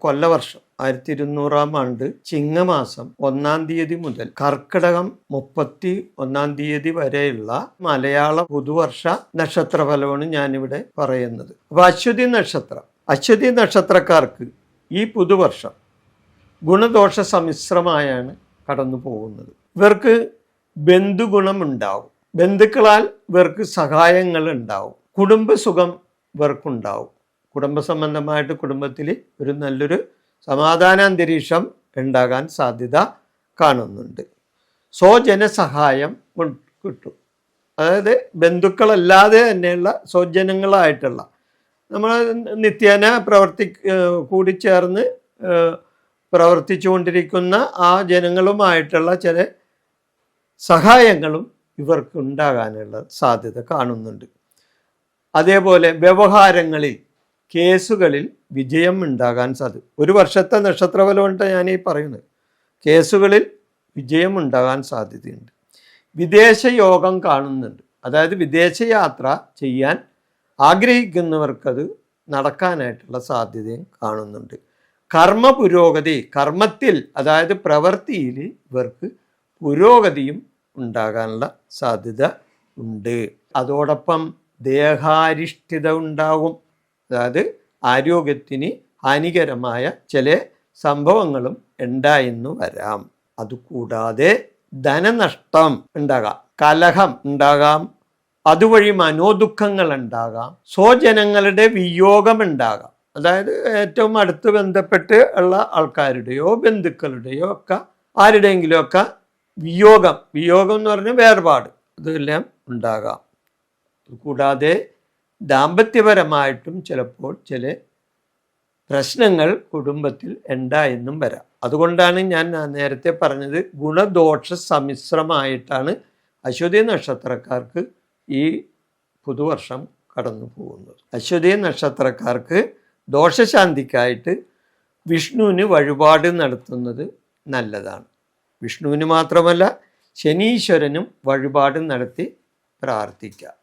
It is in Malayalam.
കൊല്ലവർഷം ആയിരത്തി ഇരുന്നൂറാം ആണ്ട് ചിങ്ങമാസം ഒന്നാം തീയതി മുതൽ കർക്കിടകം മുപ്പത്തി ഒന്നാം തീയതി വരെയുള്ള മലയാള പുതുവർഷ നക്ഷത്രഫലമാണ് ഞാനിവിടെ പറയുന്നത്. അപ്പോൾ അശ്വതി നക്ഷത്രം. അശ്വതി നക്ഷത്രക്കാർക്ക് ഈ പുതുവർഷം ഗുണദോഷ സമ്മിശ്രമായാണ് കടന്നു പോകുന്നത്. ഇവർക്ക് ബന്ധുഗുണമുണ്ടാവും ബന്ധുക്കളാൽ ഇവർക്ക് സഹായങ്ങൾ ഉണ്ടാവും. കുടുംബസുഖം ഇവർക്കുണ്ടാവും. കുടുംബ സംബന്ധമായിട്ട് കുടുംബത്തിൽ ഒരു നല്ലൊരു സമാധാന അന്തരീക്ഷം ഉണ്ടാകാൻ സാധ്യത കാണുന്നുണ്ട്. സ്വജനസഹായം കിട്ടും. അതായത് ബന്ധുക്കളല്ലാതെ തന്നെയുള്ള സ്വജനങ്ങളായിട്ടുള്ള നമ്മൾ നിത്യേന പ്രവർത്തി കൂടി കൂടിച്ചേർന്ന് പ്രവർത്തിച്ചു പ്രവർത്തിച്ചുകൊണ്ടിരിക്കുന്ന ആ ജനങ്ങളുമായിട്ടുള്ള ചില സഹായങ്ങളും ഇവർക്ക് ഉണ്ടാകാനുള്ള സാധ്യത കാണുന്നുണ്ട്. അതേപോലെ വ്യവഹാരങ്ങളിൽ കേസുകളിൽ വിജയം ഉണ്ടാകാൻ സാധ്യത. ഒരു വർഷത്തെ നക്ഷത്രഫലമുണ്ട് ഞാൻ ഈ പറയുന്നത്. കേസുകളിൽ വിജയം ഉണ്ടാകാൻ സാധ്യതയുണ്ട്. വിദേശ യോഗം കാണുന്നുണ്ട്. അതായത് വിദേശ യാത്ര ചെയ്യാൻ ആഗ്രഹിക്കുന്നവർക്കത് നടക്കാനായിട്ടുള്ള സാധ്യതയും കാണുന്നുണ്ട്. കർമ്മ പുരോഗതി കർമ്മത്തിൽ അതായത് പ്രവൃത്തിയിൽ ഇവർക്ക് പുരോഗതിയും ഉണ്ടാകാനുള്ള സാധ്യത ഉണ്ട്. അതോടൊപ്പം ദേഹാരിഷ്ഠിത ഉണ്ടാകും. അതായത് ആരോഗ്യത്തിന് ഹാനികരമായ ചില സംഭവങ്ങളും ഉണ്ടായെന്ന് വരാം. അതുകൂടാതെ ധനനഷ്ടം ഉണ്ടാകാം കലഹം ഉണ്ടാകാം അതുവഴി മനോദുഃഖങ്ങൾ ഉണ്ടാകാം സ്വജനങ്ങളുടെ വിയോഗം ഉണ്ടാകാം. അതായത് ഏറ്റവും അടുത്ത് ബന്ധപ്പെട്ട് ഉള്ള ആൾക്കാരുടെയോ ബന്ധുക്കളുടെയോ ഒക്കെ ആരുടെയെങ്കിലും ഒക്കെ വിയോഗം വിയോഗം എന്ന് പറഞ്ഞാൽ വേർപാട് ഇതെല്ലാം ഉണ്ടാകാം. കൂടാതെ ദാമ്പത്യപരമായിട്ടും ചിലപ്പോൾ ചില പ്രശ്നങ്ങൾ കുടുംബത്തിൽ ഉണ്ടായെന്നും വരാം. അതുകൊണ്ടാണ് ഞാൻ നേരത്തെ പറഞ്ഞത് ഗുണദോഷ സമ്മിശ്രമായിട്ടാണ് അശ്വതി നക്ഷത്രക്കാർക്ക് ഈ പുതുവർഷം കടന്നു പോകുന്നത്. അശ്വതി നക്ഷത്രക്കാർക്ക് ദോഷശാന്തിക്കായിട്ട് വിഷ്ണുവിന് വഴിപാട് നടത്തുന്നത് നല്ലതാണ്. വിഷ്ണുവിന് മാത്രമല്ല ശനീശ്വരനും വഴിപാട് നടത്തി പ്രാർത്ഥിക്കാം.